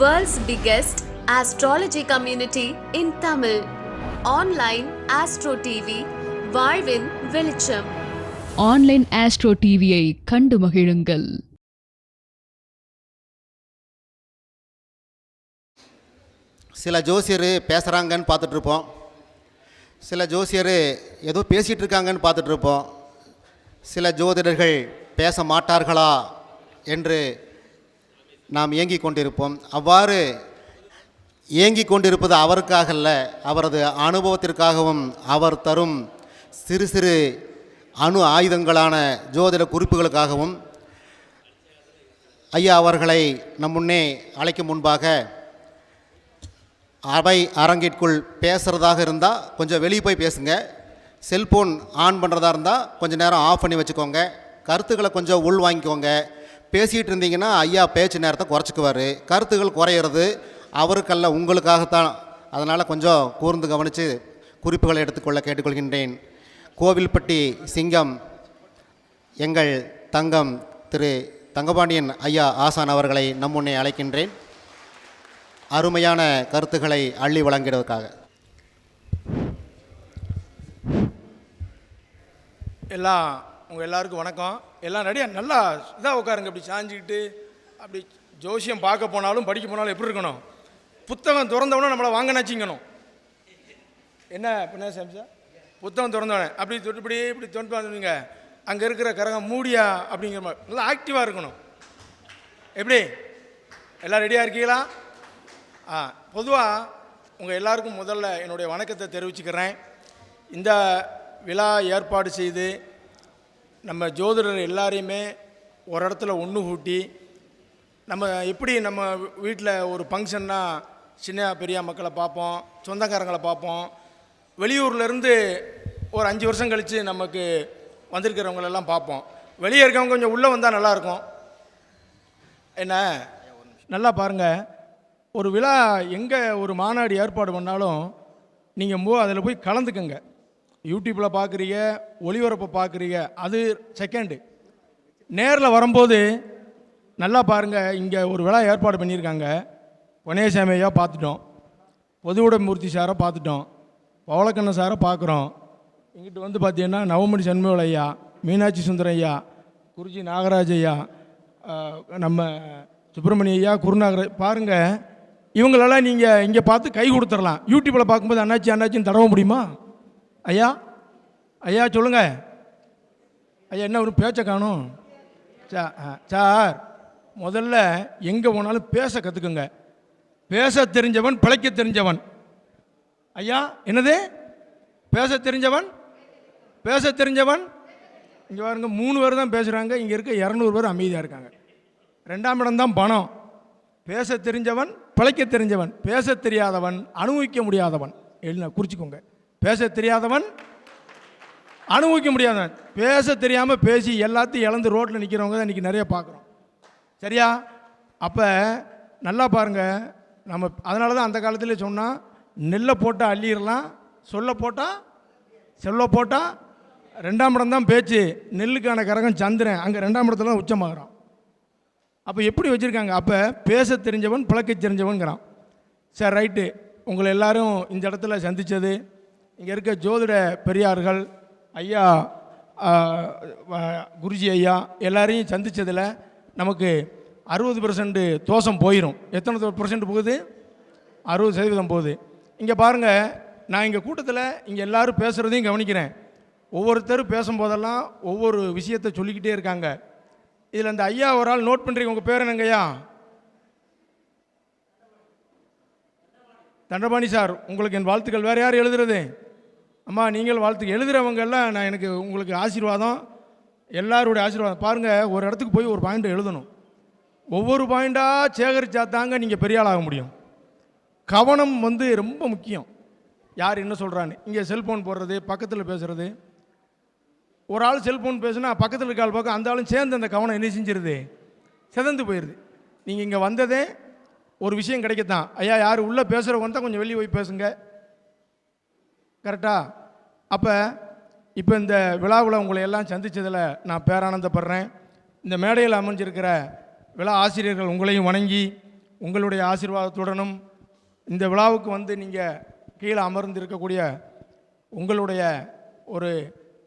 World's biggest astrology community in Tamil. Online Astro TV, வாழ்வின் வெளிச்சம். Online astro டிவியை கண்டு மகிழுங்கள். சில ஜோசியர் பேசுகிறாங்கன்னு பார்த்துட்ருப்போம். சில ஜோசியர் ஏதோ பேசிகிட்டு இருக்காங்கன்னு பார்த்துட்ருப்போம். சில ஜோதிடர்கள் பேச மாட்டார்களா என்று நாம் இயங்கிக் கொண்டிருப்போம். அவ்வாறு ஏங்கிக் கொண்டிருப்பது அவருக்காக அல்ல அவரது அனுபவத்திற்காகவும் அவர் தரும் சிறு சிறு அணு ஆயுதங்களான ஜோதிட குறிப்புகளுக்காகவும் ஐயா அவர்களை நம் முன்னே அழைக்கும் முன்பாக அவை அரங்கிற்குள் பேசுகிறதாக இருந்தால் கொஞ்சம் வெளியே போய் பேசுங்க. செல்ஃபோன் ஆன் பண்ணுறதா இருந்தால் கொஞ்சம் நேரம் ஆஃப் பண்ணி வச்சுக்கோங்க. கருத்துக்களை கொஞ்சம் உள் வாங்கிக்கோங்க பேசிகிட்டு இருந்தீங்கன்னா ஐயா பேச்சு நேரத்தை குறைச்சிக்குவார். கருத்துகள் குறையிறது அவருக்கல்ல உங்களுக்காகத்தான். அதனால் கொஞ்சம் கூர்ந்து கவனித்து குறிப்புகளை எடுத்துக்கொள்ள கேட்டுக்கொள்கின்றேன். கோவில்பட்டி சிங்கம் எங்கள் தங்கம் திரு தங்கபாண்டியன் ஐயா ஆசான் அவர்களை நம்முன்னே அழைக்கின்றேன். அருமையான கருத்துக்களை அள்ளி வழங்கிடுவதற்காக. எல்லாம் உங்கள் எல்லாருக்கும் வணக்கம். எல்லாம் ரெடியாக நல்லா இதாக உட்காருங்க அப்படி சாஞ்சிக்கிட்டு அப்படி ஜோசியம் பார்க்க போனாலும் படிக்க போனாலும் எப்படி இருக்கணும்? புத்தகம் திறந்தவொடனே நம்மளை வாங்கினாச்சிங்கணும் என்ன என்ன சாமிச்சா புத்தகம் திறந்தவனே அப்படி தொட்டுப்படி இப்படி தொண்டு வந்துங்க அங்கே இருக்கிற கரகம் மூடியா அப்படிங்கிற மாதிரி. நல்லா ஆக்டிவாக இருக்கணும். எப்படி? எல்லாம் ரெடியாக இருக்கீங்களா? ஆ பொதுவாக உங்கள் எல்லாருக்கும் முதல்ல என்னுடைய வணக்கத்தை தெரிவிச்சுக்கிறேன். இந்த விழா ஏற்பாடு செய்து நம்ம ஜோதிடர் எல்லாரையுமே ஒரு இடத்துல ஒன்று கூட்டி நம்ம எப்படி நம்ம வீட்டில் ஒரு ஃபங்க்ஷன்னா சின்ன பெரிய மக்களை பார்ப்போம் சொந்தக்காரங்களை பார்ப்போம். வெளியூர்லேருந்து ஒரு அஞ்சு வருஷம் கழித்து நமக்கு வந்திருக்கிறவங்களெல்லாம் பார்ப்போம். வெளியே இருக்கவங்க கொஞ்சம் உள்ளே வந்தால் நல்லாயிருக்கும் என்ன? நல்லா பாருங்கள் ஒரு விழா எங்கே ஒரு மாநாடு ஏற்பாடு பண்ணாலும் நீங்கள் மூ அதில் போய் கலந்துக்கங்க. யூடியூப்பில் பார்க்குறீங்க ஒளிபரப்பை பார்க்குறீங்க அது செகண்டு நேரில் வரும்போது நல்லா பாருங்கள் இங்கே ஒரு விழா ஏற்பாடு பண்ணியிருக்காங்க. கணேசாமி ஐயா பார்த்துட்டோம் பொதுவுடமூர்த்தி சாரை பார்த்துட்டோம் பவளக்கண்ணன் சாரை பார்க்குறோம் இங்கிட்டு வந்து பார்த்தீங்கன்னா நவமணி சண்முகல் ஐயா மீனாட்சி சுந்தரம் ஐயா குருஜி நாகராஜ் ஐயா நம்ம சுப்பிரமணிய ஐயா பாருங்கள் இவங்களெல்லாம் நீங்கள் இங்கே பார்த்து கை கொடுத்துடலாம். யூடியூப்பில் பார்க்கும்போது அண்ணாச்சி அண்ணாச்சின்னு தடவ முடியுமா? ஐயா ஐயா சொல்லுங்க. ஐயா என்ன ஒரு பேச்சை காணும்? சா ஆ, சார் முதல்ல எங்கே போனாலும் பேச கற்றுக்குங்க பேச தெரிஞ்சவன் பிழைக்க தெரிஞ்சவன். ஐயா என்னது? பேச தெரிஞ்சவன்? பேச தெரிஞ்சவன்? இங்கே பாருங்க மூணு பேர் தான் பேசுகிறாங்க இங்கே இருக்க இரநூறு பேர் அமைதியாக இருக்காங்க. ரெண்டாம் இடம் தான் பணம். பேச தெரிஞ்சவன் பிழைக்க தெரிஞ்சவன். பேச தெரியாதவன் அனுபவிக்க முடியாதவன். எழுத குறிச்சிக்கோங்க. பேச தெரியாதவன் அனுபவிக்க முடியாதவன். பேச தெரியாமல் பேசி எல்லாத்தையும் இழந்து ரோட்டில் நிற்கிறவங்க தான் இன்றைக்கி நிறைய பார்க்குறோம். சரியா? அப்போ நல்லா பாருங்கள் நம்ம அதனால தான் அந்த காலத்திலே சொன்னால் நெல்லை போட்டால் அள்ளிடலாம் சொல்ல போட்டால் செல்ல போட்டால் ரெண்டாம் இடம் தான் பேச்சு. நெல்லுக்கான கரகம் சந்திரன். அங்கே ரெண்டாம் இடத்துல தான் உச்சமாகறான். அப்போ எப்படி வச்சுருக்காங்க? அப்போ பேச தெரிஞ்சவன் பிழக்க தெரிஞ்சவன்கிறான். சரி ரைட்டு. உங்களை எல்லோரும் இந்த இடத்துல சந்தித்தது இங்கே இருக்க ஜோதிட பெரியார்கள் ஐயா குருஜி ஐயா எல்லாரையும் சந்தித்ததில் நமக்கு அறுபது பர்சன்ட் தோஷம் போயிடும் எத்தனை பர்சன்ட் போகுது? அறுபது சதவீதம் போகுது. இங்கே பாருங்கள் நான் இங்கே கூட்டத்தில் இங்கே எல்லோரும் பேசுகிறதையும் கவனிக்கிறேன். ஒவ்வொருத்தரும் பேசும்போதெல்லாம் ஒவ்வொரு விஷயத்தை சொல்லிக்கிட்டே இருக்காங்க. இதில் இந்த ஐயா ஒரு ஆள் நோட் பண்ணுறீங்க உங்கள் பேர் என்னங்கய்யா தண்டபாணி சார் உங்களுக்கு என் வாழ்த்துக்கள். வேறு யார் எழுதுறது? அம்மா நீங்கள் வாழ்த்து எழுதுகிறவங்கெல்லாம் நான் எனக்கு உங்களுக்கு ஆசீர்வாதம் எல்லாருடைய ஆசீர்வாதம். பாருங்கள் ஒரு இடத்துக்கு போய் ஒரு பாயிண்ட் எழுதணும். ஒவ்வொரு பாயிண்டாக சேகரித்தா தாங்க நீங்கள் பெரிய ஆளாக முடியும். கவனம் வந்து ரொம்ப முக்கியம். யார் என்ன சொல்கிறான்னு இங்கே செல்ஃபோன் போடுறது பக்கத்தில் பேசுகிறது ஒரு ஆள் செல்ஃபோன் பேசுனா பக்கத்தில் இருக்க ஆள் பக்கம் அந்த ஆளும் சேர்ந்து அந்த கவனம் என்ன செஞ்சிருது? சிதந்து போயிடுது நீங்கள் இங்கே வந்ததே ஒரு விஷயம் கிடைக்கத்தான். ஐயா யார் உள்ளே பேசுகிறவங்க தான் கொஞ்சம் வெளியே போய் பேசுங்க. கரெக்டாக அப்போ இப்போ இந்த விழாவில் உங்களை எல்லாம் சந்தித்ததில் நான் பேரானந்தப்படுறேன். இந்த மேடையில் அமைஞ்சிருக்கிற விழா ஆசிரியர்கள் உங்களையும் வணங்கி உங்களுடைய ஆசீர்வாதத்துடனும் இந்த விழாவுக்கு வந்து நீங்கள் கீழே அமர்ந்து இருக்கக்கூடிய உங்களுடைய ஒரு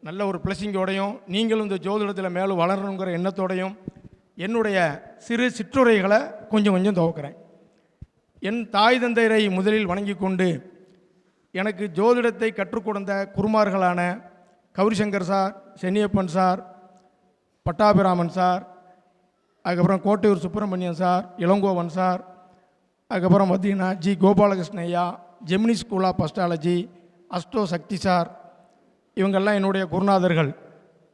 நல்ல ஒரு பிளஸிங்கோடையும் நீங்களும் இந்த ஜோதிடத்தில் மேலும் வளரணுங்கிற எண்ணத்தோடையும் என்னுடைய சிறு சிற்றுரைகளை கொஞ்சம் கொஞ்சம் துவக்கிறேன். என் தாய் தந்தையரை முதலில் வணங்கி கொண்டு எனக்கு ஜோதிடத்தை கற்றுக் கொடுத்த குருமார்களான Gaurishankar sir Chenniappan sir Pattabiraman sir அதுக்கப்புறம் கோட்டையூர் சுப்பிரமணியன் சார் இளங்கோவன் சார் அதுக்கப்புறம் பார்த்திங்கன்னா ஜி கோபாலகிருஷ்ண ஐயா Gemini school of astrology astro Shakti sir இவங்கெல்லாம் என்னுடைய குருநாதர்கள்.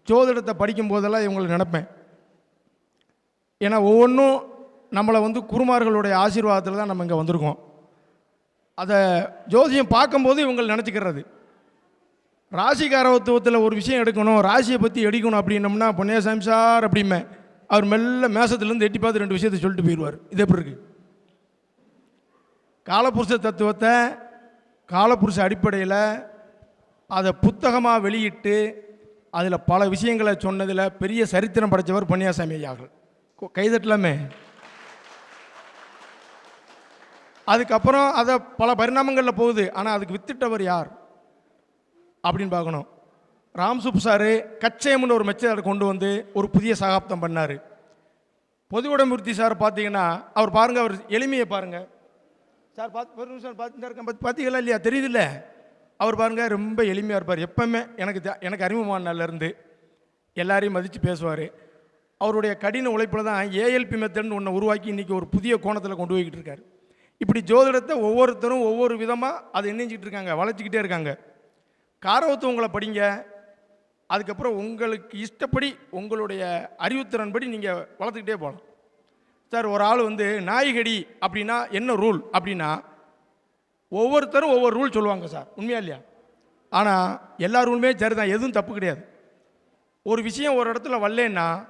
ஜோதிடத்தை படிக்கும் போதெல்லாம் இவங்களை நினப்பேன். ஏன்னா ஒவ்வொன்றும் நம்மளை வந்து குருமார்களுடைய ஆசீர்வாதத்தில் தான் நம்ம இங்கே வந்திருக்கோம். அதை ஜோதியம் பார்க்கும்போது இவங்களை நினச்சிக்கிறது. ராசிகாரத்துவத்தில் ஒரு விஷயம் எடுக்கணும் ராசியை பற்றி எடுக்கணும் அப்படின்னம்னா பொன்னியாசாமி சார் அப்படிமே அவர் மெல்ல மேசத்துலேருந்து எட்டி பார்த்து ரெண்டு விஷயத்தை சொல்லிட்டு போயிடுவார் இது எப்படி இருக்கு? காலபுருஷ தத்துவத்தை காலபுருஷ அடிப்படையில் அதை புத்தகமாக வெளியிட்டு அதில் பல விஷயங்களை சொன்னதில் பெரிய சரித்திரம் படைத்தவர் பொன்னியாசாமி ஐயார்கள் கைதட்டலாமே? அதுக்கப்புறம் அதை பல பரிணாமங்களில் போகுது. ஆனால் அதுக்கு வித்திட்டவர் யார்? அப்படின்னு பார்க்கணும். ராம்சுப் சாரு கச்சயம்னு ஒரு மெச்சரை கொண்டு வந்து ஒரு புதிய சகாப்தம் பண்ணார். பொதுவுடமூர்த்தி சார் பார்த்தீங்கன்னா அவர் பாருங்கள் அவர் எளிமையை பாருங்கள் சார் பார்த்து ஒரு நிமிஷம் பார்த்துட்டு இருக்கேன் பார்த்து பார்த்தீங்களா இல்லையா? தெரியுதுல்ல? அவர் பாருங்க ரொம்ப எளிமையாக இருப்பார். எப்பவுமே எனக்கு எனக்கு அறிமுகமான எல்லாரையும் மதித்து பேசுவார். அவருடைய கடின உழைப்பில் தான் ஏஎல்பி மெத்தட்னு ஒன்று உருவாக்கி இன்றைக்கி ஒரு புதிய கோணத்தில் கொண்டு போய்கிட்டு இருக்காரு. இப்படி ஜோதிடத்தை ஒவ்வொருத்தரும் ஒவ்வொரு விதமாக அதை இணைஞ்சிக்கிட்டு இருக்காங்க வளர்ச்சிக்கிட்டே இருக்காங்க. காரவத்துவங்களை படிங்க. அதுக்கப்புறம் உங்களுக்கு இஷ்டப்படி உங்களுடைய அறிவுத்திறன்படி நீங்கள் வளர்த்துக்கிட்டே போகலாம். சார் ஒரு ஆள் வந்து நாய்கடி அப்படின்னா என்ன ரூல்? அப்படின்னா ஒவ்வொருத்தரும் ஒவ்வொரு ரூல் சொல்லுவாங்க சார். உண்மையா இல்லையா? ஆனால் எல்லா ரூலுமே சரிதான். எதுவும் தப்பு கிடையாது. ஒரு விஷயம் ஒரு இடத்துல வரலன்னா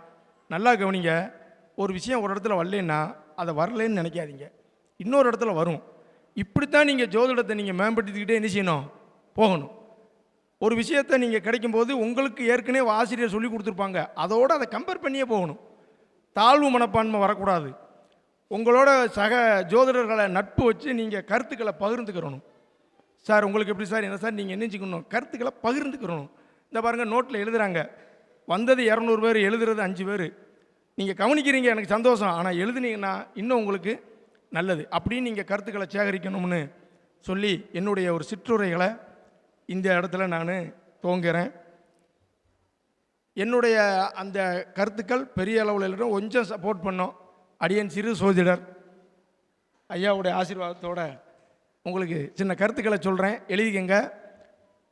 நல்லா கவனிங்க. ஒரு விஷயம் ஒரு இடத்துல வரலன்னா அதை வரலன்னு நினைக்காதீங்க. இன்னொரு இடத்துல வரும். இப்படித்தான் நீங்கள் ஜோதிடத்தை நீங்கள் மேம்படுத்திக்கிட்டே என்ன செய்யணும்? போகணும். ஒரு விஷயத்தை நீங்கள் கிடைக்கும்போது உங்களுக்கு ஏற்கனவே ஆசிரியர் சொல்லி கொடுத்துருப்பாங்க. அதோடு அதை கம்பேர் பண்ணியே போகணும். தாழ்வு மனப்பான்மை வரக்கூடாது. உங்களோட சக ஜோதிடர்களை நட்பு வச்சு நீங்கள் கருத்துக்களை பகிர்ந்துக்கிறணும். சார் உங்களுக்கு எப்படி சார்? என்ன சார்? நீங்கள் என்னச்சுக்கணும் கருத்துக்களை பகிர்ந்துக்கிறணும். இந்த பாருங்கள் நோட்டில் எழுதுறாங்க. வந்தது இரநூறு பேர் எழுதுறது அஞ்சு பேர். நீங்கள் கவனிக்கிறீங்க எனக்கு சந்தோஷம். ஆனால் எழுதுனீங்கன்னா இன்னும் உங்களுக்கு நல்லது. அப்படின்னு நீங்கள் கருத்துக்களை சேகரிக்கணும்னு சொல்லி என்னுடைய ஒரு சிற்றுரைகளை இந்த இடத்துல நான் துவங்குறேன். என்னுடைய அந்த கருத்துக்கள் பெரிய அளவில் இல்லை கொஞ்சம் சப்போர்ட் பண்ணோம். அடியன் சிறு சோதிடர் ஐயாவுடைய ஆசீர்வாதத்தோட உங்களுக்கு சின்ன கருத்துக்களை சொல்கிறேன் எழுதிக்கங்க.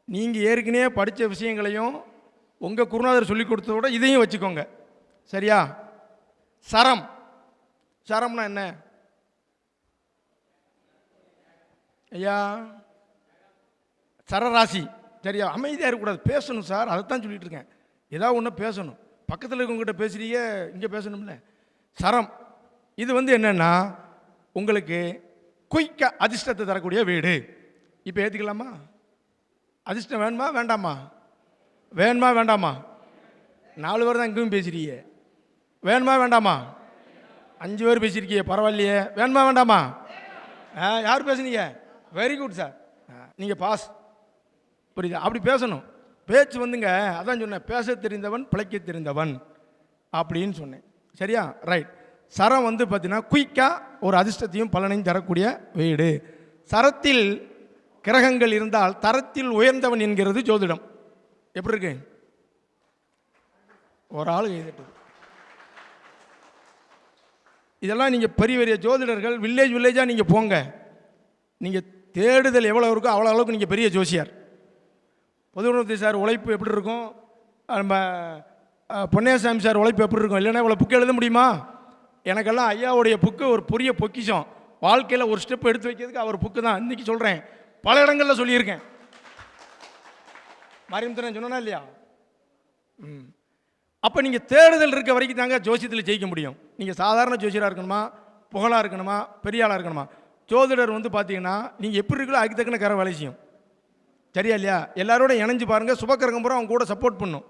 நீங்கள் ஏற்கனவே படித்த விஷயங்களையும் உங்கள் குருநாதர் சொல்லி கொடுத்ததோட இதையும் வச்சுக்கோங்க. சரியா? சரம். சரம்னா என்ன? ஐயா சரராசி. சரியா அமைதியாக இருக்கக்கூடாது. பேசணும் சார் அதைத்தான் சொல்லிட்டு இருக்கேன். ஏதாவது ஒன்று பேசணும். பக்கத்தில் இருக்கவங்ககிட்ட பேசுறீங்க இங்கே பேசணும்ல. சரம் இது வந்து என்னென்னா உங்களுக்கு குயிக்க அதிர்ஷ்டத்தை தரக்கூடிய வீடு. இப்போ ஏற்றுக்கலாமா அதிர்ஷ்டம் வேணுமா வேண்டாமா? வேணுமா வேண்டாமா? நாலு பேர் தான் இங்கேயும் பேசுறீங்க. வேணுமா வேண்டாமா? அஞ்சு பேர் பேசியிருக்கீங்க பரவாயில்லையே. வேணுமா வேண்டாமா? ஆ யார் பேசுனீங்க? வெரி குட் சார் நீங்கள் பாஸ் புரியுது? அப்படி பேசணும். பேச்சு வந்துங்க அதான் சொன்னேன் பேச தெரிந்தவன் பிழைக்க தெரிந்தவன் அப்படின்னு சொன்னேன். சரியா? ரைட் சரம் வந்து பார்த்தீங்கன்னா குயிக்காக ஒரு அதிர்ஷ்டத்தையும் பலனையும் தரக்கூடிய வீடு. சரத்தில் கிரகங்கள் இருந்தால் தரத்தில் உயர்ந்தவன் என்கிறது ஜோதிடம். எப்படி இருக்கு? ஒரு ஆள் எழுதிட்டு. இதெல்லாம் நீங்கள் பெரிய பெரிய ஜோதிடர்கள் வில்லேஜ் வில்லேஜாக நீங்கள் போங்க. நீங்கள் தேடுதல் எவ்வளோ இருக்கோ அவ்வளோ அளவுக்கு நீங்கள் பெரிய ஜோசியார். பொதுவுணர்த்தி சார் உழைப்பு எப்படி இருக்கும்? நம்ம அஹ், பொன்னியசாமி சார் உழைப்பு எப்படி இருக்கும்? இல்லைன்னா இவ்வளோ புக்கு எழுத முடியுமா? எனக்கெல்லாம் ஐயாவுடைய புக்கு ஒரு பெரிய பொக்கிஷம். வாழ்க்கையில் ஒரு ஸ்டெப் எடுத்து வைக்கிறதுக்கு அவர் புக்கு தான். இன்றைக்கி சொல்கிறேன் பல இடங்களில் சொல்லியிருக்கேன். மாரியம் சொன்னா இல்லையா? ம். அப்போ நீங்கள் தேடுதல் இருக்க வரைக்கும் தாங்க ஜோசியத்தில் ஜெயிக்க முடியும். நீங்கள் சாதாரண ஜோசியராக இருக்கணுமா? புகழாக இருக்கணுமா? பெரிய ஆளாக இருக்கணுமா? ஜோதிடர் வந்து பார்த்தீங்கன்னா நீங்கள் எப்படி இருக்கலோ அதுக்கு தக்கன கரை வேலை செய்யும். சரியா இல்லையா? எல்லாரோட இணைஞ்சு பாருங்கள் சுபக்கரகம் பூரா அவங்க கூட சப்போர்ட் பண்ணும்.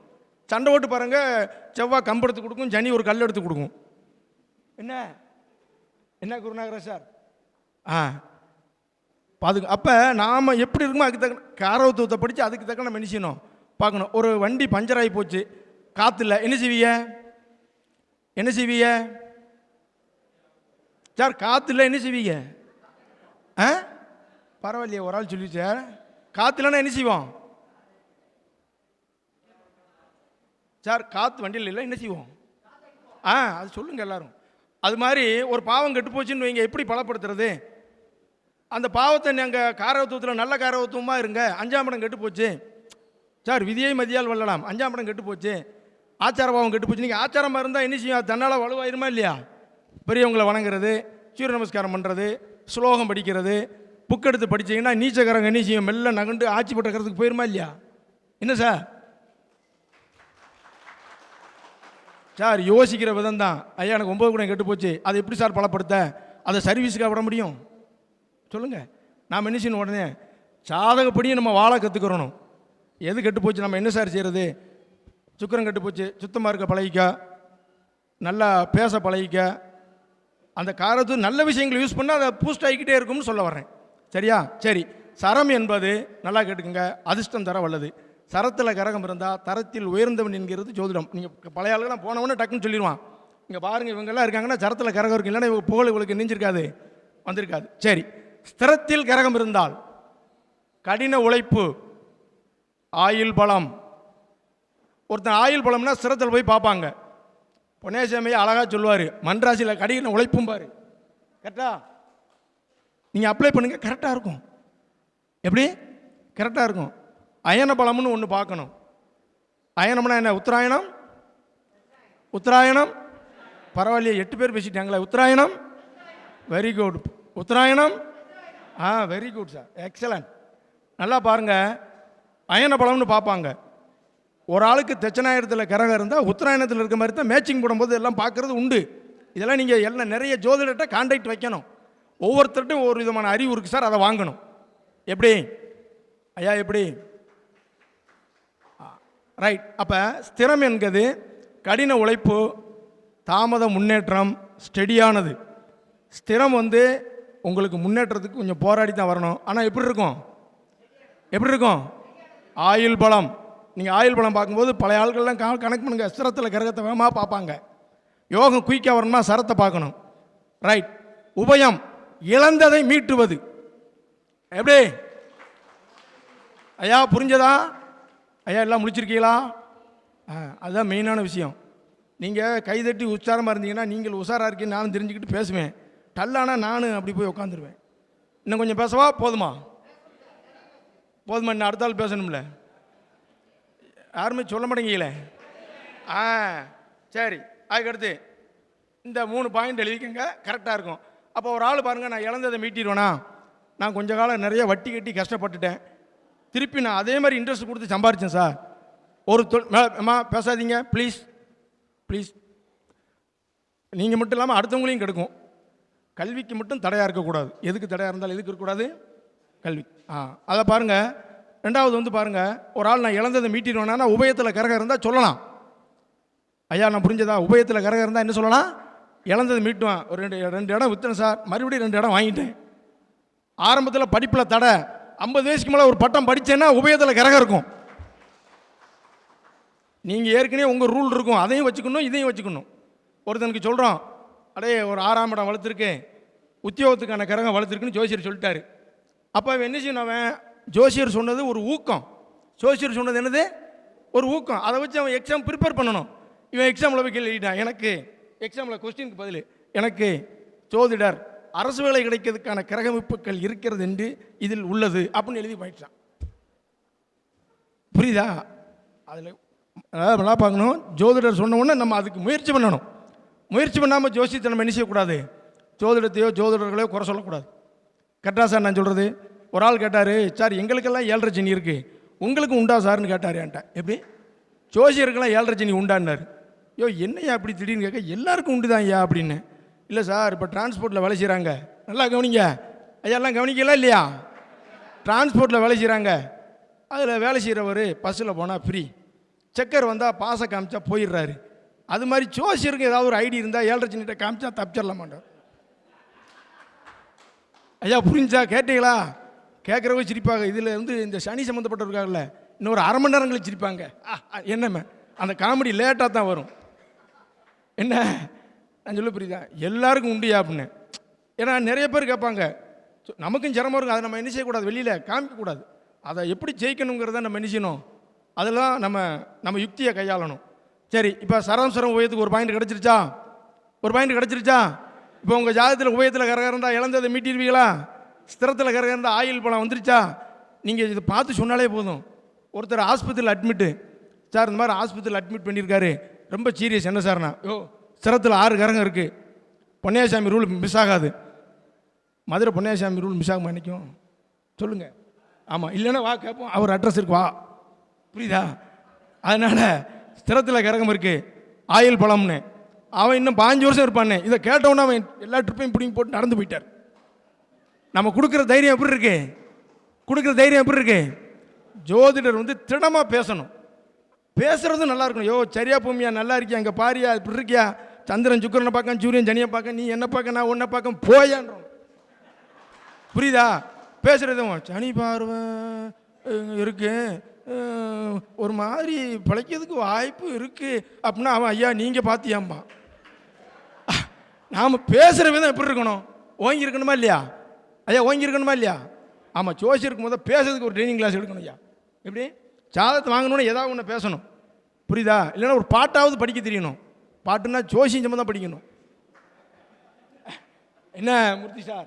சண்டை ஓட்டு பாருங்கள் செவ்வாய் கம்பெடுத்து கொடுக்கும் ஜனி ஒரு கல் எடுத்து கொடுக்கும். என்ன? என்ன குருநாகரன் சார்? ஆ. பாதுகா அப்போ நாம் எப்படி இருக்குமோ அதுக்கு தக்க காரவத்துவத்தை படித்து அதுக்கு தக்க நம்ம பார்க்கணும். ஒரு வண்டி பஞ்சர் ஆகி போச்சு. காற்றுல என்ன செய்விய என்ன செய்விய சார் காற்றுல என்ன செய்வீங்க? ஆ? பரவாயில்லையே ஒரு ஆள் சொல்லிச்சு. காற்றுலன்னா என்ன செய்வோம்? சார் காற்று வண்டியில் இல்லை என்ன செய்வோம்? ஆ அது சொல்லுங்கள் எல்லாரும். அது மாதிரி ஒரு பாவம் கெட்டு போச்சுன்னு வைங்க எப்படி பலப்படுத்துறது? அந்த பாவத்தை நாங்கள் காரவத்துவத்தில் நல்ல காரவத்துவமாக இருங்க. அஞ்சாம் இடம் கெட்டு போச்சு. சார் விதியை மதியால் வெல்லலாம். அஞ்சாம் இடம் கெட்டு போச்சு. ஆச்சார பாவம் கெட்டு போச்சு. நீங்கள் ஆச்சாரமாக இருந்தால் என்ன செய்யும்? அது தன்னால் வலுவாயிருமா இல்லையா? பெரியவங்களை வணங்குறது சூரிய நமஸ்காரம் பண்ணுறது ஸ்லோகம் படிக்கிறது புக் எடுத்து படிச்சீங்கன்னா நீச்சக்காரங்க என்ன செய்யும் மெல்ல நகண்டு ஆட்சி பட்டுக்கிறதுக்கு போயிருமா இல்லையா? என்ன சார்? சார் யோசிக்கிற விதம் தான் ஐயா எனக்கு ஒம்பது கூட கெட்டு போச்சு. அதை எப்படி சார் பலப்படுத்த? அதை சர்வீஸுக்காக விட முடியும்? சொல்லுங்கள் நாம் என்ன செய்யணும் உடனே? சாதகப்படியும் நம்ம வாழ கற்றுக்கிறணும் எது கெட்டு போச்சு நம்ம என்ன சார் செய்கிறது சுக்கரம் கெட்டு போச்சு சுத்தமாக இருக்க பழகிக்க நல்லா பேச பழகிக்க அந்த காரத்து நல்ல விஷயங்களை யூஸ் பண்ணால் அதை பூஸ்ட் ஆகிக்கிட்டே இருக்கும்னு சொல்ல வர்றேன். சரியா? சரி. சரம் என்பது நல்லா கேட்டுக்கோங்க அதிர்ஷ்டம் தர வல்லது. சரத்தில் கரகம் இருந்தால் தரத்தில் உயர்ந்தவன் என்கிறது ஜோதிடம். நீங்கள் பழைய ஆளுகளாம் போனவொன்னே டக்குன்னு சொல்லிடுவான் இங்கே பாருங்கள் இவங்கெல்லாம் இருக்காங்கன்னா சரத்தில் கரகம் இருக்கு இல்லைன்னா இவங்க புகழ் இவங்களுக்கு நெஞ்சிருக்காது வந்திருக்காது. சரி. ஸ்திரத்தில் கரகம் இருந்தால் கடின உழைப்பு ஆயுள் பலம். ஒருத்தன் ஆயுள் பலம்னா ஸ்திரத்தில் போய் பார்ப்பாங்க. பொன்னேசாமியை அழகாக சொல்லுவார் மன்ராசியில் கடின உழைப்பும் பாரு. கரெக்டா நீங்கள் அப்ளை பண்ணுங்க கரெக்டாக இருக்கும். எப்படி? கரெக்டாக இருக்கும். அயன பலம்னு ஒன்று பார்க்கணும். அயனம்னா என்ன? உத்தராயணம்? உத்தராயணம்? பரவாயில்லையே எட்டு பேர் பேசிட்டாங்களே. உத்தராயணம்? வெரி குட் உத்தராயணம்? ஆ வெரி குட் சார் எக்ஸலண்ட் நல்லா பாருங்கள் அயன பலம்னு பார்ப்பாங்க. ஒரு ஆளுக்கு தட்சணாயிரத்தில் கரகம் இருந்தால் உத்தராயணத்தில் இருக்க மாதிரி தான் மேட்சிங் போடும்போது எல்லாம் பார்க்குறது உண்டு. இதெல்லாம் நீங்கள் எல்லாம் நிறைய ஜோதிடர்கிட்ட கான்டாக்ட் வைக்கணும். ஒவ்வொருத்தர்கிட்டும் ஒவ்வொரு விதமான அறிவு இருக்குது சார் அதை வாங்கணும். எப்படி? ஐயா எப்படி? ரைட் அப்போ ஸ்திரம் என்கிறது கடின உழைப்பு தாமத முன்னேற்றம் ஸ்டெடியானது ஸ்திரம் வந்து உங்களுக்கு முன்னேற்றத்துக்கு கொஞ்சம் போராடி தான் வரணும். ஆனால் எப்படி இருக்கும்? எப்படி இருக்கும்? ஆயுள் பலம். நீங்கள் ஆயுள் பலம் பார்க்கும்போது பழைய ஆட்கள்லாம் கா கணக்கு பண்ணுங்க. சிரத்தில் கிரகத்தை வேகமாக பார்ப்பாங்க. யோகம் குயிக்காக வரணுமா சரத்தை பார்க்கணும். ரைட் உபயம் இழந்ததை மீட்டுவது. எப்படி? ஐயா புரிஞ்சதா? ஐயா எல்லாம் முடிச்சிருக்கீங்களா? அதுதான் மெயினான விஷயம். நீங்கள் கைதட்டி உச்சாரமாக இருந்தீங்கன்னா நீங்கள் உஷாராக இருக்கீங்க நானும் தெரிஞ்சுக்கிட்டு பேசுவேன். டல்லானா நானும் அப்படி போய் உட்காந்துருவேன் இன்னும் கொஞ்சம் பேசவா? போதுமா? போதுமா இன்னும் அடுத்த ஆள் பேசணும்ல? யாருமே சொல்ல மாட்டேங்கல ஆ சரி அதுக்கடுத்து இந்த மூணு பாயிண்ட் எழுதிக்கங்க கரெக்டாக இருக்கும். அப்போ ஒரு ஆள் பாருங்கள் நான் இழந்ததை மீட்டிடுவேனா? நான் கொஞ்ச காலம் நிறைய வட்டி கட்டி கஷ்டப்பட்டுட்டேன். திருப்பி நான் அதே மாதிரி இன்ட்ரெஸ்ட் கொடுத்து சம்பாரிச்சேன் சார் ஒரு தொல் அம்மா பேசாதீங்க ப்ளீஸ் ப்ளீஸ் நீங்கள் மட்டும் இல்லாமல் அடுத்தவங்களையும் கெடுக்கும். கல்விக்கு மட்டும் தடையாக இருக்கக்கூடாது. எதுக்கு தடையாக இருந்தாலும் எதுக்கு இருக்கக்கூடாது? கல்வி. ஆ அதை பாருங்கள் ரெண்டாவது வந்து பாருங்கள் ஒரு ஆள் நான் இழந்ததை மீட்டிடுவேனா? உபயத்தில் கரகம் இருந்தால் சொல்லலாம். ஐயா நான் புரிஞ்சதா? உபயத்தில் கரகம் இருந்தால் என்ன சொல்லலாம்? இழந்ததை மீட்டுவேன். ஒரு ரெண்டு ரெண்டு இடம் விற்றுன சார். மறுபடியும் ரெண்டு இடம் வாங்கிட்டேன். ஆரம்பத்தில் படிப்பில் தடை. ஐம்பது வயசுக்கு மேலே ஒரு பட்டம் படித்தேன்னா உபயத்தில் கரகம் இருக்கும். நீங்கள் ஏற்கனவே உங்கள் ரூல் இருக்கும். அதையும் வச்சுக்கணும் இதையும் வச்சுக்கணும். ஒருத்தனுக்கு சொல்கிறோம் அடே ஒரு ஆறாம் இடம் வளர்த்துருக்கேன். உத்தியோகத்துக்கான கரகம் வளர்த்துருக்குன்னு ஜோசியர் சொல்லிட்டாரு. அப்போ அவன் என்ன செய்யணும் அவன்? ஜோசியர் சொன்னது ஒரு ஊக்கம். ஜோசியர் சொன்னது என்னது? ஒரு ஊக்கம். அதை வச்சு அவன் எக்ஸாம் ப்ரிப்பேர் பண்ணணும். இவன் எக்ஸாமில் போய் கேள்வி எழுதிட்டான். எனக்கு எக்ஸாமில் கொஸ்டினுக்கு பதில். எனக்கு ஜோதிடர் அரசு வேலை கிடைக்கிறதுக்கான கிரகமிப்புகள் இருக்கிறது என்று இதில் உள்ளது அப்படின்னு எழுதி போயிட்டான். புரியுதா? அதில் அதாவது நல்லா பார்க்கணும். ஜோதிடர் சொன்ன உடனே நம்ம அதுக்கு முயற்சி பண்ணணும். முயற்சி பண்ணாமல் ஜோசியத்தை நம்ம என்ன செய்யக்கூடாது? ஜோதிடத்தையோ ஜோதிடர்களையோ குறை சொல்லக்கூடாது. கரெக்டா சார் நான் சொல்கிறது ஒரு ஆள் கேட்டார் சார் எங்களுக்கெல்லாம் ஏழரை சனி இருக்குது உங்களுக்கு உண்டா சார்னு கேட்டார் என்கிட்ட. எப்படி? ஜோசியருக்கெல்லாம் ஏழரை சனி உண்டான்னார். யோ என்னையா அப்படி திடீர்னு கேட்க? எல்லாருக்கும் உண்டு தான் ஐயா அப்படின்னு. இல்லை சார் இப்போ டிரான்ஸ்போர்ட்டில் வேலை செய்கிறாங்க நல்லா கவனிங்க. ஐயா எல்லாம் கவனிக்கலாம் இல்லையா? டிரான்ஸ்போர்ட்டில் வேலை செய்கிறாங்க அதில் வேலை செய்கிறவர் பஸ்ஸில் போனால் ஃப்ரீ செக்கர் வந்தால் பாசை காமிச்சா போயிடுறாரு. அது மாதிரி ஜோசியருக்கு ஏதாவது ஒரு ஐடி இருந்தால் ஏழரை சின்னிட்ட காமிச்சா தப்பிச்சிடல மாட்டோம் ஐயா புரிஞ்சா கேட்டீங்களா? கேட்குறவங்க சிரிப்பாங்க. இதில் வந்து இந்த சனி சம்மந்தப்பட்டிருக்காங்கல்ல இன்னொரு அரை மணி நேரம் கழிச்சு சிரிப்பாங்க. ஆ, என்னம்மா அந்த காமெடி லேட்டாக தான் வரும். என்ன? நான் சொல்ல புரியுதா? எல்லாருக்கும் உண்டியா அப்படின்னு. ஏன்னா நிறைய பேர் கேட்பாங்க. நமக்கும் சிரமம் இருக்கும். அதை நம்ம என்ன செய்யக்கூடாது? வெளியில் காமிக்கக்கூடாது. அதை எப்படி ஜெயிக்கணுங்கிறத நம்ம என்ன செய்யணும்? அதெல்லாம் நம்ம நம்ம யுக்தியை கையாளணும். சரி இப்போ சரம் சரம் உயரத்துக்கு ஒரு பாயிண்ட் கிடச்சிருச்சா? ஒரு பாயிண்ட் கிடச்சிருச்சா? இப்போ உங்கள் ஜாதகத்தில் உபயத்தில் கரகரந்தா இழந்ததை மீட்டிருவீங்களா ஸ்திரத்தில் கரகரந்தா ஆயில் பழம் வந்துருச்சா? நீங்கள் இதை பார்த்து சொன்னாலே போதும். ஒருத்தர் ஆஸ்பத்திரியில் அட்மிட்டு சார் இந்த மாதிரி ஆஸ்பத்திரியில் அட்மிட் பண்ணியிருக்காரு. ரொம்ப சீரியஸ் என்ன சார்னா? யோ சிரத்தில் ஆறு கரகம் இருக்குது பொன்னியாசாமி ரூல் மிஸ் ஆகாது. மதுரை பொன்னியாசாமி ரூல் மிஸ் ஆகுமா நினைக்கும் சொல்லுங்கள் ஆமாம் இல்லைன்னா வா கேட்போம் அவர் அட்ரஸ் இருக்கு வா. புரியுதா? அதனால் ஸ்திரத்தில் கரகம் இருக்குது ஆயில் பழம்னு. அவன் இன்னும் பாஞ்சு வருஷம் இருப்பானே. இதை கேட்டவொன்னே அவன் எல்லா ட்ரிப்பையும் பிடிங்கி போட்டு நடந்து போயிட்டார். நம்ம கொடுக்குற தைரியம் எப்படி இருக்கு? கொடுக்குற தைரியம் எப்படி இருக்கு? ஜோதிடர் வந்து திடமாக பேசணும். பேசுகிறதும் நல்லா இருக்கணும். யோ சரியா பூமியா நல்லா இருக்கியா? இங்கே பாரியா இப்படி இருக்கியா? சந்திரன் சுக்கரனை பார்க்க சூரியன் ஜனியை பார்க்க நீ என்ன பார்க்க நான் உன்னை பார்க்க போயான்றோம். புரியுதா? பேசுறதும் சனி பார்வை இருக்கு. ஒரு மாதிரி பிழைக்கிறதுக்கு வாய்ப்பு இருக்குது அப்படின்னா அவன் ஐயா நீங்கள் பார்த்தியாம்பா நாம் பேசுகிற விதம் எப்படி இருக்கணும்? ஓங்கி இருக்கணுமா இல்லையா? ஐயா ஓங்கி இருக்கணுமா இல்லையா? ஆமாம் ஜோசி இருக்கும் போது பேசுறதுக்கு ஒரு ட்ரைனிங் கிளாஸ் எடுக்கணும் ஐயா. எப்படி? சாதத்தை வாங்கணும்னு ஏதாவது ஒன்று பேசணும். புரியுதா? இல்லைன்னா ஒரு பாட்டாவது படிக்க தெரியணும். பாட்டுன்னா ஜோசியம் சம்மந்தம் படிக்கணும். என்ன மூர்த்தி சார்?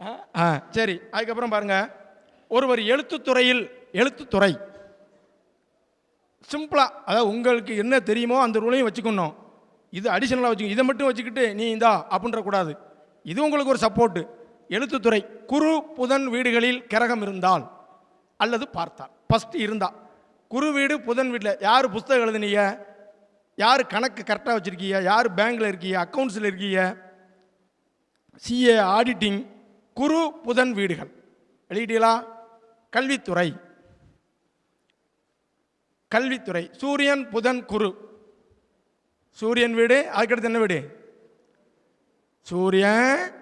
ஆ ஆ சரி. அதுக்கப்புறம் பாருங்கள் ஒருவர் எழுத்துத்துறையில் எழுத்துத்துறை சிம்பிளாக அதாவது உங்களுக்கு என்ன தெரியுமோ அந்த ரூலையும் வச்சுக்கணும். இது அடிஷனலாக வச்சுக்கணும். இதை மட்டும் வச்சுக்கிட்டு நீ இந்தா அப்படின்ற கூடாது. இது உங்களுக்கு ஒரு சப்போர்ட்டு எழுத்துத்துறை. குரு புதன் வீடுகளில் கிரகம் இருந்தால் அல்லது பார்த்தால். ஃபஸ்ட்டு இருந்தால் குரு வீடு புதன் வீட்டில் யார் புஸ்தகம் எழுதுனீங்க? யார் கணக்கு கரெக்டாக வச்சுருக்கீங்க? யார் பேங்கில் இருக்கீங்க? அக்கௌண்ட்ஸில் இருக்கீங்க? சிஏ ஆடிட்டிங் குரு புதன் வீடுகள். எழுதிட்டீங்களா? கல்வித்துறை. கல்வித்துறை. சூரியன் புதன் குரு. சூரியன் வீடு அதுக்கடுத்து என்ன வீடு? சூரியன்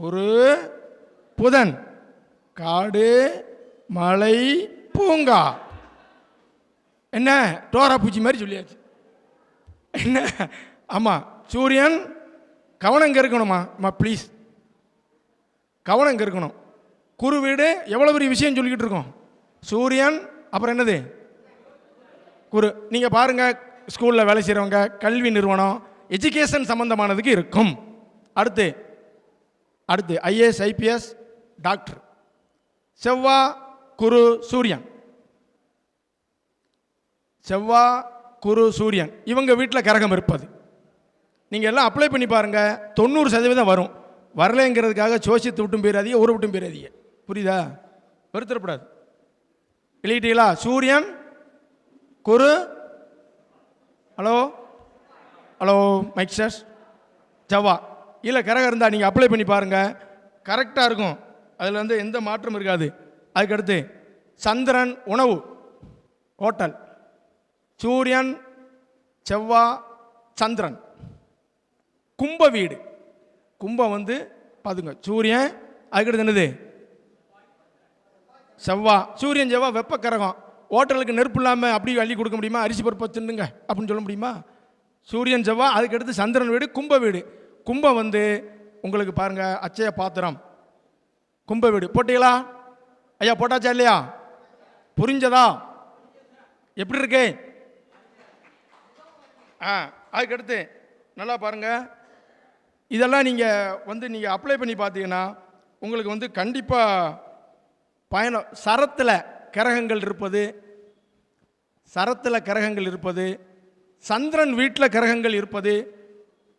குரு புதன் காடு மலை பூங்கா. என்ன? டோரா பூச்சி மாதிரி சொல்லியாச்சு. என்ன? ஆமாம் சூரியன் கவனம் இங்கே இருக்கணுமா? அம்மா ப்ளீஸ் கவனம் இங்கே இருக்கணும். குரு வீடு எவ்வளோ பெரிய விஷயம் சொல்லிக்கிட்டு இருக்கோம்? சூரியன் அப்புறம் என்னது? குரு. நீங்கள் பாருங்கள் ஸ்கூலில் வேலை செய்கிறவங்க கல்வி நிறுவனம் எஜுகேஷன் சம்மந்தமானதுக்கு இருக்கும். அடுத்து அடுத்து ஐஏஎஸ் ஐபிஎஸ் டாக்டர் செவ்வா குரு சூரியன். செவ்வா குரு சூரியன். இவங்க வீட்டில் கரகம் இருப்பது. நீங்கள் எல்லாம் அப்ளை பண்ணி பாருங்கள் தொண்ணூறு சதவீதம் வரும். வரலைங்கிறதுக்காக சோசித்து விட்டும் போயிடாதீங்க ஊரை விட்டும் போயிடாதீங்க புரியுதா? வருத்தப்படாது. எழுதிட்டீங்களா? சூரியன் குரு ஹலோ? ஹலோ மைக் சார் இல்லை கரகம் இருந்தால் நீங்கள் அப்ளை பண்ணி பாருங்கள் கரெக்டாக இருக்கும். அதில் வந்து எந்த மாற்றம் இருக்காது. அதுக்கடுத்து சந்திரன் உணவு ஹோட்டல் சூரியன் செவ்வா சந்திரன். கும்ப வீடு. கும்பம் வந்து பாதுங்க. சூரியன் அதுக்கடுத்து என்னது? செவ்வா. சூரியன் செவ்வா வெப்ப கரகம். ஹோட்டலுக்கு நெருப்பு இல்லாமல் அப்படி அள்ளி கொடுக்க முடியுமா? அரிசி பருப்பை தின்னுங்க அப்படின்னு சொல்ல முடியுமா? சூரியன் செவ்வா அதுக்கடுத்து சந்திரன் வீடு கும்ப வீடு. கும்பம் வந்து உங்களுக்கு பாருங்க அச்சய பாத்திரம். கும்ப வீடு. போட்டீங்களா? ஐயா போட்டாச்சா இல்லையா? புரிஞ்சதா? எப்படி இருக்கு? ஆ அதுக்கடுத்து நல்லா பாருங்கள் இதெல்லாம் நீங்கள் வந்து நீங்கள் அப்ளை பண்ணி பார்த்தீங்கன்னா உங்களுக்கு வந்து கண்டிப்பாக பயணம் சரத்தில் கிரகங்கள் இருப்பது சரத்தில் கிரகங்கள் இருப்பது சந்திரன் வீட்டில் கிரகங்கள் இருப்பது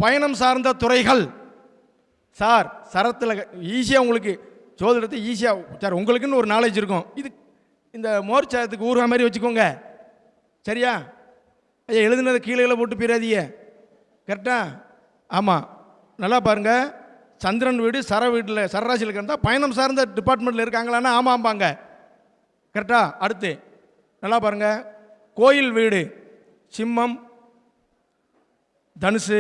பயணம் சார்ந்த துறைகள். சார் சரத்தில் ஈஸியாக உங்களுக்கு ஜோதிடத்தை ஈஸியாக சார் உங்களுக்குன்னு ஒரு நாலேஜ் இருக்கும். இது இந்த மோர்ச்சாயத்துக்கு ஊறுகா மாதிரி வச்சுக்கோங்க. சரியா? ஐயா எழுதுனதை கீழே கீழே போட்டு போயிடாதீங்க. கரெக்டா? ஆமாம் நல்லா பாருங்க. சந்திரன் வீடு சர வீட்டில் சரராசியில் இருந்தால் பயணம் சார்ந்த டிபார்ட்மெண்ட்டில் இருக்காங்களான்னா ஆமாம்பாங்க கரெக்டா? அடுத்து நல்லா பாருங்கள் கோயில் வீடு சிம்மம் தனுசு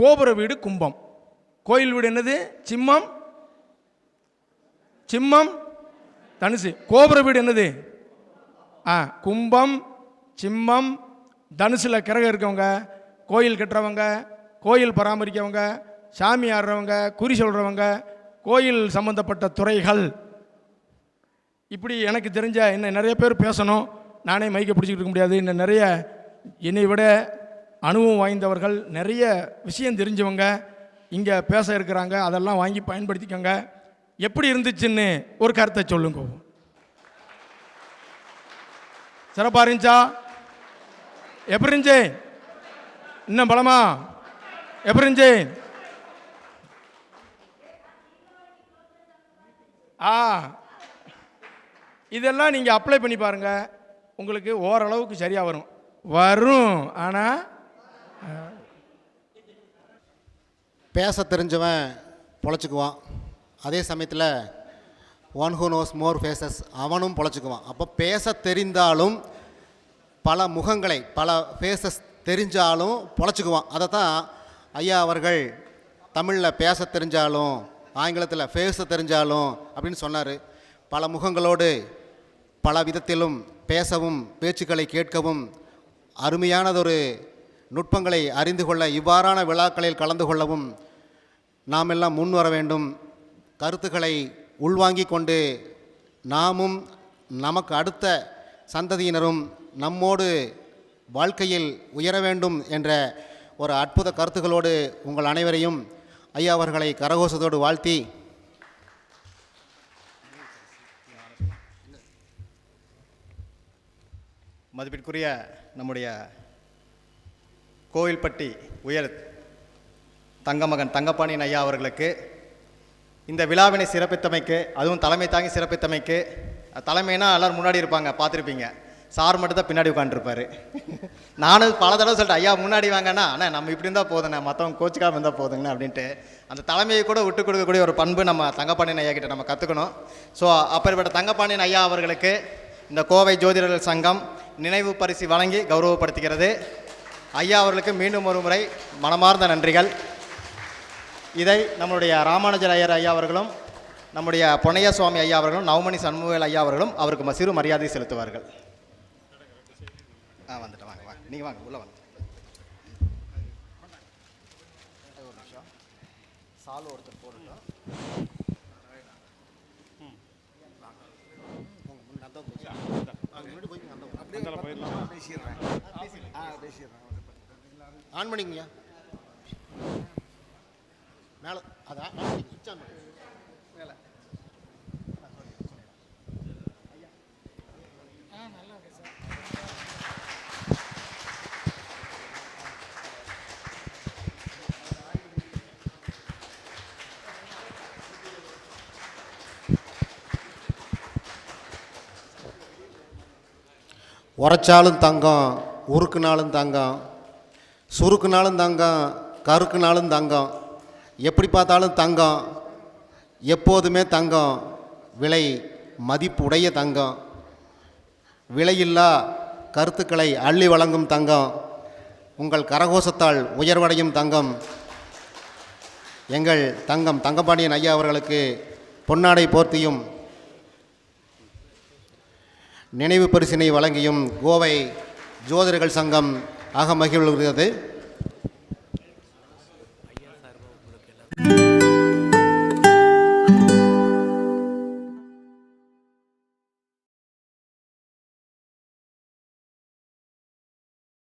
கோபுர வீடு கும்பம். கோயில் வீடு என்னது? சிம்மம். சிம்மம். தனுசு. கோபுர வீடு என்னது? ஆ கும்பம் சிம்மம். தனுசில் கிரகம் இருக்கவங்க கோயில் கட்டுறவங்க கோயில் பராமரிக்கவங்க சாமி ஆடுறவங்க குறி சொல்கிறவங்க கோயில் சம்பந்தப்பட்ட துறைகள். இப்படி எனக்கு தெரிஞ்ச இன்னும் நிறைய பேர் பேசணும். நானே மைக்கை பிடிச்சிக்கிட்டு இருக்க முடியாது. இன்னும் நிறைய என்னை விட அனுபவம் வாய்ந்தவர்கள் நிறைய விஷயம் தெரிஞ்சவங்க இங்கே பேச இருக்கிறாங்க அதெல்லாம் வாங்கி பயன்படுத்திக்கோங்க. எப்படி இருந்துச்சுன்னு ஒரு கருத்தை சொல்லுங்க. சிறப்பாக இருந்துச்சா? எப்படி இருந்துச்சு? இன்னும் பலமா? எப்படி இருந்துச்சு? ஆ. இதெல்லாம் நீங்கள் அப்ளை பண்ணி பாருங்கள் உங்களுக்கு ஓரளவுக்கு சரியாக வரும். வரும். ஆனால் பேச தெரிஞ்சவன் பொழைச்சிக்குவான். அதே சமயத்தில் one who knows more faces அவனும் பொழைச்சிக்குவான். அப்போ பேச தெரிந்தாலும் பல முகங்களை பல ஃபேஸஸ் தெரிஞ்சாலும் பொழைச்சிக்குவான். அதை தான் ஐயா அவர்கள் தமிழில் பேச தெரிஞ்சாலும் ஆங்கிலத்தில் பேச தெரிஞ்சாலும் அப்படின்னு சொன்னார். பல முகங்களோடு பல விதத்திலும் பேசவும் பேச்சுக்களை கேட்கவும் அருமையானதொரு நுட்பங்களை அறிந்து கொள்ள இவ்வாறான விழாக்களில் கலந்து கொள்ளவும் நாம் எல்லாம் முன் வர வேண்டும். கருத்துக்களை உள்வாங்கி கொண்டு நாமும் நமக்கு அடுத்த சந்ததியினரும் நம்மோடு வாழ்க்கையில் உயர வேண்டும் என்ற ஒரு அற்புத கருத்துக்களோடு உங்கள் அனைவரையும் ஐயா அவர்களை கரகோஷத்தோடு வாழ்த்தி மதிப்பிற்குரிய நம்முடைய கோவில்பட்டி உயர் தங்கமகன் தங்கப்பாணியன் ஐயா அவர்களுக்கு இந்த விழாவினை சிறப்பித்தமைக்கு அதுவும் தலைமை தாங்கி சிறப்பித்தமைக்கு தலைமைனா எல்லோரும் முன்னாடி இருப்பாங்க பார்த்துருப்பீங்க. சார் மட்டும் தான் பின்னாடி உட்காந்துருப்பாரு நானும் பல தடவை சொல்லிட்டேன் ஐயா முன்னாடி வாங்கண்ணா அண்ணா நம்ம இப்படி இருந்தால் போதுண்ணே மற்றவங்க கோச்சுக்காம இருந்தால் போதுங்கண்ணா அப்படின்ட்டு. அந்த தலைமையை கூட விட்டு கொடுக்கக்கூடிய ஒரு பண்பு நம்ம தங்கப்பாண்டியன் ஐயா கிட்ட நம்ம கற்றுக்கணும் ஸோ அப்பேற்பட்ட தங்கப்பாண்டியன் ஐயா அவர்களுக்கு இந்த கோவை ஜோதிடர்கள் சங்கம் நினைவு பரிசு வழங்கி கௌரவப்படுத்துகிறது. ஐயா அவர்களுக்கு மீண்டும் ஒரு முறை மனமார்ந்த நன்றிகள். இதை நம்மளுடைய ராமானுஜர் ஐயர் ஐயா அவர்களும் நம்முடைய பொன்னையா சுவாமி ஐயா அவர்களும் நவமணி சண்முகவேல் ஐயா அவர்களும் அவருக்கு சிறு மரியாதை செலுத்துவார்கள். ஆ வந்துட்டேன். வாங்க வாங்க. நீங்கள் வாங்க உள்ளே வாங்க. சாலு ஒருத்தர் போட்டுட்டோம் ஆன் பண்ணிக்கங்கய்யா மேலே அதை ஆன் பண்ணி சுவிட்ச் ஆன் பண்ணி உரைச்சாலும் தங்கம் உருக்குனாலும் தங்கம். சுருக்குனாலும் தங்கம் கருக்குனாலும் தங்கம் எப்படி பார்த்தாலும் தங்கம் எப்போதுமே தங்கம் விலை மதிப்புடைய தங்கம் விலையில்லா கருத்துக்களை அள்ளி வழங்கும் தங்கம் உங்கள் கரகோசத்தால் உயர்வடையும் தங்கம். எங்கள் தங்கம் தங்கப்பாண்டியன் ஐயா அவர்களுக்கு பொன்னாடை போர்த்தியும் நினைவு பரிசினை வழங்கியும் கோவை ஜோதிடர்கள் சங்கம் ஆக மகிழ்கிறது